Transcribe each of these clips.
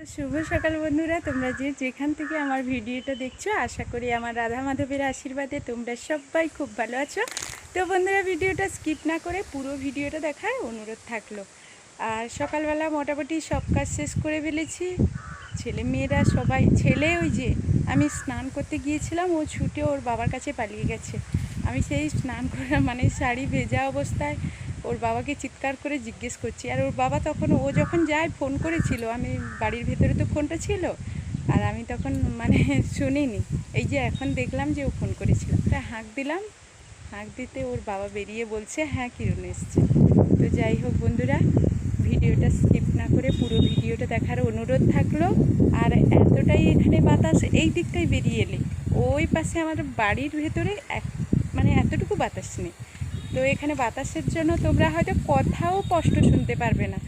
তো শুভ সকাল বন্ধুরা, তোমরা যে যেখান থেকে আমার ভিডিওটা দেখছ, আশা করি আমার রাধা মাধবের আশীর্বাদে তোমরা সবাই খুব ভালো আছো। তো বন্ধুরা, ভিডিওটা স্কিপ না করে পুরো ভিডিওটা দেখার অনুরোধ থাকল। আর সকালবেলা মোটামুটি সব কাজ শেষ করে ফেলেছি। ছেলে মেয়েরা সবাই, ছেলে ওই যে আমি স্নান করতে গিয়েছিলাম, ও ছুটে ওর বাবার কাছে পালিয়ে গেছে। আমি সেই স্নান করা মানে শাড়ি ভেজা অবস্থায় ওর বাবাকে চিৎকার করে জিজ্ঞেস করছি। আর ওর বাবা তখন, ও যখন যায় ফোন করেছিল, আমি বাড়ির ভেতরে তো ফোনটা ছিল, আর আমি তখন মানে শুনিনি। এই যে এখন দেখলাম যে ও ফোন করেছিল। তা হাঁক দিলাম। হাঁক দিতে ওর বাবা বেরিয়ে বলছে হ্যাঁ কিরণ এসছে। তো যাই হোক বন্ধুরা, ভিডিওটা স্কিপ না করে পুরো ভিডিওটা দেখার অনুরোধ থাকল। আর এতটাই এখানে বাতাস, এই দিকটাই বেরিয়ে এলে। ওই পাশে আমার বাড়ির ভেতরে এক মানে এতটুকু বাতাস নেই। তো এখানে বাতাসের জন্য তোমরা হয়তো কথাও স্পষ্ট শুনতে পারবে না।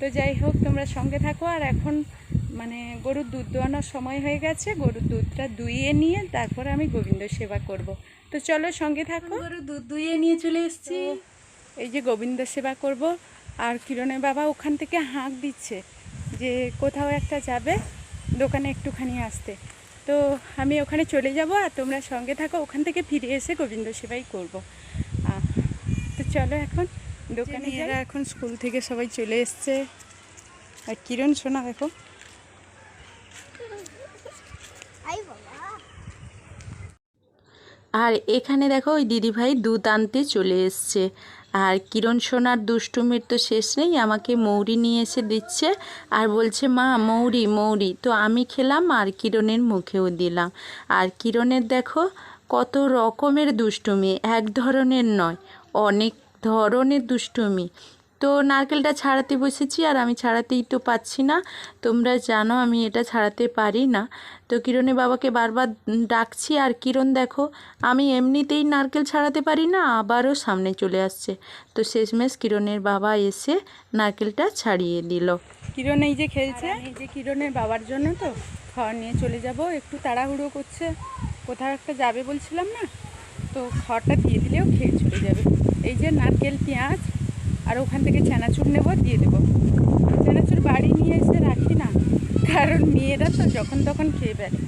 তো যাই হোক তোমরা সঙ্গে থাকো। আর এখন মানে গরুর দুধ দোয়ানোর সময় হয়ে গেছে। গরুর দুধটা দুইয়ে নিয়ে তারপর আমি গোবিন্দ সেবা করব। তো চলো সঙ্গে থাকো। গরুর দুধ দুইয়ে নিয়ে চলে এসছি। এই যে গোবিন্দ সেবা করব। আর কিরণের বাবা ওখান থেকে হাঁক দিচ্ছে যে কোথাও একটা যাবে দোকানে একটুখানি আসতে। তো আমি ওখানে চলে যাব। আর তোমরা সঙ্গে থাকো। ওখান থেকে ফিরে এসে গোবিন্দ সেবাই করব। চলো এখন দোকানে এরা এখন স্কুল থেকে সবাই চলে এসছে। আর কিরণ শোনা দেখো। আর এখানে দেখো ওই দিদিভাই দুধ আনতে চলে এসছে। আর কিরণ সোনার দুষ্টুমির তো শেষ নেই আমাকে মৌরি নিয়ে এসে দিচ্ছে। আর বলছে মা মৌরি মৌরি। তো আমি খেলাম আর কিরণের মুখেও দিলাম। আর কিরণের দেখো কত রকমের দুষ্টুমি এক ধরনের নয় অনেক ধরনের দুষ্টুমি। তো নারকেলটা ছাড়াতে বসেছি আর আমি ছাড়াতেই তো পাচ্ছি না। তোমরা জানো আমি এটা ছাড়াতে পারি না। তো কিরণের বাবাকে বারবার ডাকছি আর কিরণ দেখো, আমি এমনিতেই নারকেল ছাড়াতে পারি না, আবারও সামনে চলে আসছে। তো শেষমেশ কিরণের বাবা এসে নারকেলটা ছাড়িয়ে দিল। কিরণ এই যে খেলছে? এই যে কিরণের বাবার জন্য তো খাওয়া নিয়ে চলে যাব। একটু তাড়াহুড়ো করছে। কোথাও একটা যাবে বলছিলাম না? তো খড়টা দিয়ে দিলেও খেয়ে চলে যাবে। এই যে নারকেল, পেঁয়াজ আর ওখান থেকে চানাচুর নেব, দিয়ে দেবো। চানাচুর বাড়ি নিয়ে এসে রাখি না, কারণ মেয়েরা তো যখন তখন খেয়ে বেড়ে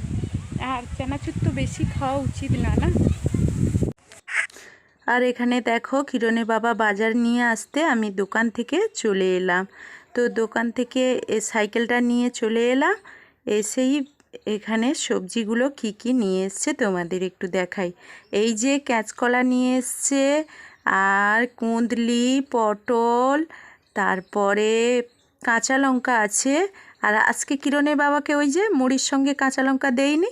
আর চানাচুর তো বেশি খাওয়া উচিত না না? আর এখানে দেখো কিরণের বাবা বাজার নিয়ে আসতে আমি দোকান থেকে চলে এলাম। তো দোকান থেকে সাইকেলটা নিয়ে চলে এলাম, এসেই এখানে সবজিগুলো কি কি নিয়ে এসছে তোমাদের একটু দেখাই। এই যে ক্যাঁচকলা নিয়ে এসছে, আর কুঁদলি, পটল, তারপরে কাঁচা লঙ্কা আছে। আর আজকে কিরণের বাবাকে ওই যে মুড়ির সঙ্গে কাঁচা লঙ্কা দেয়নি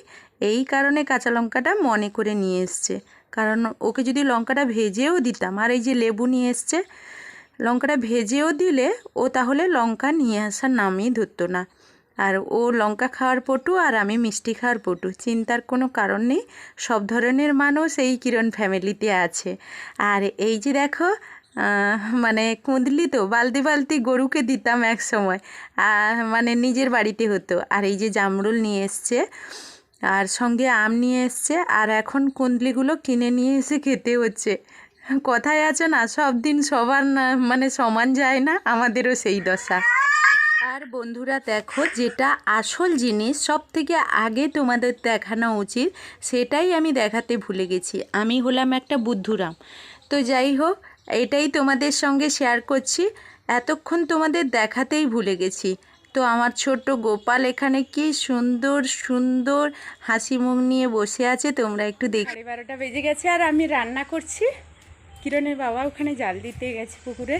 এই কারণে কাঁচা লঙ্কাটা মনে করে নিয়ে এসছে। কারণ ওকে যদি লঙ্কাটা ভেজেও দিতাম, আর এই যে লেবু নিয়ে এসছে, লঙ্কাটা ভেজেও দিলে ও তাহলে লঙ্কা নিয়ে আসার নামই ধরতো না। আর ও লঙ্কা খাওয়ার পটু আর আমি মিষ্টি খাওয়ার পটু। চিন্তার কোনো কারণ নেই, সব ধরনের মানুষ এই কিরণ ফ্যামিলিতে আছে। আর এই যে দেখো মানে কুঁদলি তো, বালতি বালতি গরুকে দিতাম এক সময় আর মানে নিজের বাড়িতে হতো। আর এই যে জামরুল নিয়ে এসছে, আর সঙ্গে আম নিয়ে এসছে, আর এখন কুঁদলিগুলো কিনে নিয়ে এসে খেতে হচ্ছে। কথায় আছে না, সব দিন সবার না মানে সমান যায় না, আমাদেরও সেই দশা। আর বন্ধুরা দেখো, যেটা আসল জিনিস সব থেকে আগে তোমাদের দেখানো উচিত, সেটাই আমি দেখাতে ভুলে গেছি। আমি হলাম একটা বুদ্ধুরাম। তো যাই হোক, এটাই তোমাদের সঙ্গে শেয়ার করছি। এতক্ষণ তোমাদের দেখাতেই ভুলে গেছি। তো আমার ছোট্ট গোপাল এখানে কি সুন্দর সুন্দর হাসি মুখ নিয়ে বসে আছে, তোমরা একটু দেখ বারোটা বেজে গেছে আর আমি রান্না করছি। কিরণের বাবা ওখানে জাল দিতে গেছে পুকুরে।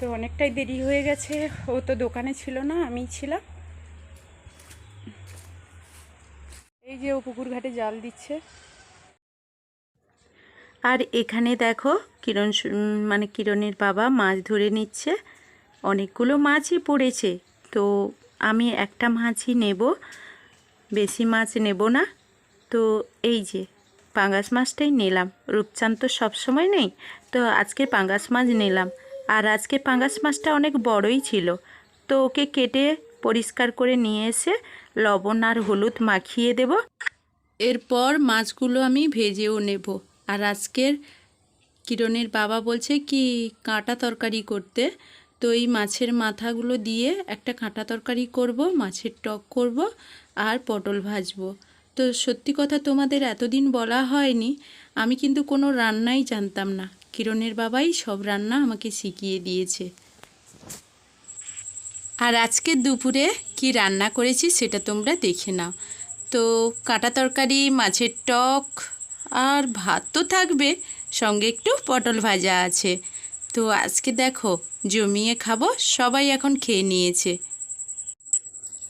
তো অনেকটাই দেরি হয়ে গেছে। ও তো দোকানে ছিল না আমিই ছিলাম। এই যে ও পুকুর ঘাটে জাল দিচ্ছে। আর এখানে দেখো, কিরণ মানে কিরণের বাবা মাছ ধরে নিচ্ছে। অনেকগুলো মাছই পড়েছে। তো আমি একটা মাছই নেব, বেশি মাছ নেব না। তো এই যে, পাঙ্গাস মাছটাই নিলাম। রূপচাঁদ তো সবসময় নেই। তো আজকে পাঙ্গাস মাছ নিলাম। আর আজকে পাঙ্গাস মাছটা অনেক বড়ই ছিল। তো ওকে কেটে পরিষ্কার করে নিয়ে এসে লবণ আর হলুদ মাখিয়ে দেব। এরপর মাছগুলো আমি ভেজেও নেব। আর আজকের কিরণের বাবা বলছে কি, কাঁটা তরকারি করতে। তো এই মাছের মাথাগুলো দিয়ে একটা কাঁটা তরকারি করব, মাছের টক করব আর পটল ভাজবো। তো সত্যি কথা তোমাদের এতদিন বলা হয়নি, আমি কিন্তু কোনো রান্নাই জানতাম না। কিরণের বাবাই সব রান্না আমাকে শিখিয়ে দিয়েছে। আর আজকে দুপুরে কি রান্না করেছি সেটা তোমরা দেখে নাও। তো কাঁটা তরকারি, মাছের টক আর ভাত তো থাকবে, সঙ্গে একটু পটল ভাজা আছে। তো আজকে দেখো, জমিয়ে খাব, সবাই এখন খেয়ে নিয়েছে।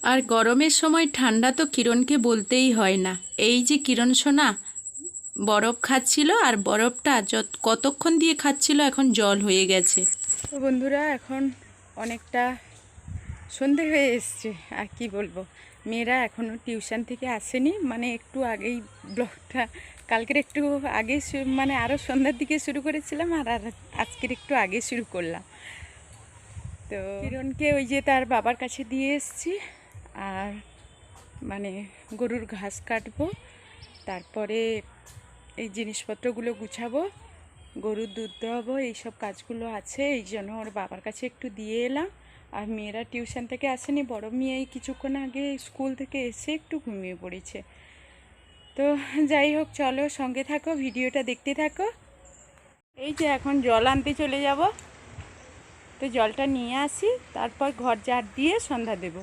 আর গরমের সময় ঠান্ডা তো কিরণকে বলতেই হয় না। এই যে কিরণ সোনা বরফ খাচ্ছিল আর বরফটা যত, কতক্ষণ দিয়ে খাচ্ছিল এখন জল হয়ে গেছে। তো বন্ধুরা, এখন অনেকটা সন্ধে হয়ে এসছে, আর কি বলব? মেয়েরা এখনও টিউশন থেকে আসেনি মানে একটু আগেই ব্লগটা, কালকের একটু আগে মানে আরও সন্ধ্যার দিকে শুরু করেছিলাম, আর আর আজকের একটু আগে শুরু করলাম। তো কিরণকে ওই যে তার বাবার কাছে দিয়ে এসছি, আর মানে গরুর ঘাস কাটবো, তারপরে এই জিনিসপত্রগুলো গুছাবো, গরুর দুধ দেওয়াবো, এইসব কাজগুলো আছে, এই জন্য ওর বাবার কাছে একটু দিয়ে এলাম। আর মেয়েরা টিউশন থেকে আসেনি, বড় মেয়ে এই কিছুক্ষণ আগে স্কুল থেকে এসে একটু ঘুমিয়ে পড়েছে। তো যাই হোক, চলো সঙ্গে থাকো, ভিডিওটা দেখতে থাকো। এই যে এখন জল আনতে চলে যাব। তো জলটা নিয়ে আসি, তারপর ঘর ঝাড় দিয়ে সন্ধ্যা দেবো।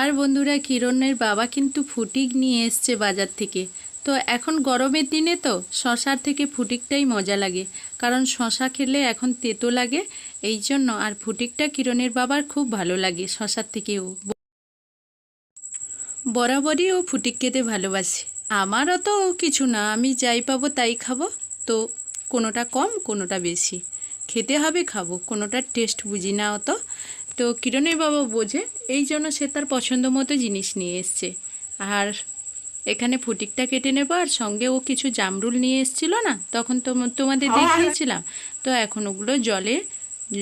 আর বন্ধুরা, কিরণের বাবা কিন্তু ফুটিক নিয়ে এসছে বাজার থেকে। তো এখন গরমের দিনে তো শশার থেকে ফুটিকটাই মজা লাগে। কারণ শশা খেলে এখন তেতো লাগে, এই জন্য আর ফুটিকটা কিরণের বাবার খুব ভালো লাগে শশার থেকেও। বরাবরই ও ফুটিক খেতে ভালোবাসে। আমারও তো কিছু না, আমি যাই পাবো তাই খাব। তো কোনোটা কম, কোনোটা বেশি। খেতে হবে খাব কোনোটার টেস্ট বুঝি না অত। তো কিরণের বাবা বোঝে, এই জন্য সে তার পছন্দ মতো জিনিস নিয়ে এসছে। আর এখানে ফুটিকটা কেটে নেব আর সঙ্গে ও কিছু জামরুল নিয়ে এসেছিল না তখন তো তোমাদের দেখিয়েছিলাম। তো এখন ওগুলো জলে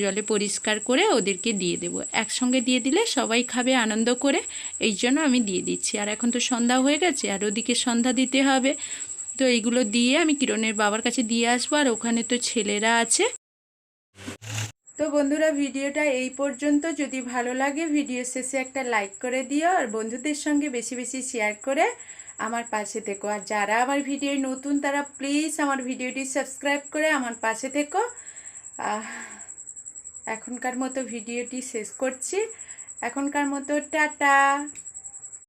জলে পরিষ্কার করে ওদেরকে দিয়ে দেব। একসঙ্গে দিয়ে দিলে সবাই খাবে আনন্দ করে এই জন্য আমি দিয়ে দিচ্ছি। আর এখন তো সন্ধ্যা হয়ে গেছে আর ওদিকে সন্ধ্যা দিতে হবে। তো এইগুলো দিয়ে আমি কিরণের বাবার কাছে দিয়ে আসব আর ওখানে তো ছেলেরা আছে। তো বন্ধুরা ভিডিওটা এই পর্যন্ত। যদি ভালো লাগে ভিডিও শেষে একটা লাইক করে দিও আর বন্ধুদের সঙ্গে বেশি বেশি শেয়ার করে আমার পাশে থেকো। আর যারা আমার ভিডিও নতুন, তারা প্লিজ আমার ভিডিওটি সাবস্ক্রাইব করে আমার পাশে থেকো। এখনকার মতো ভিডিওটি শেষ করছি। এখনকার মতো টাটা।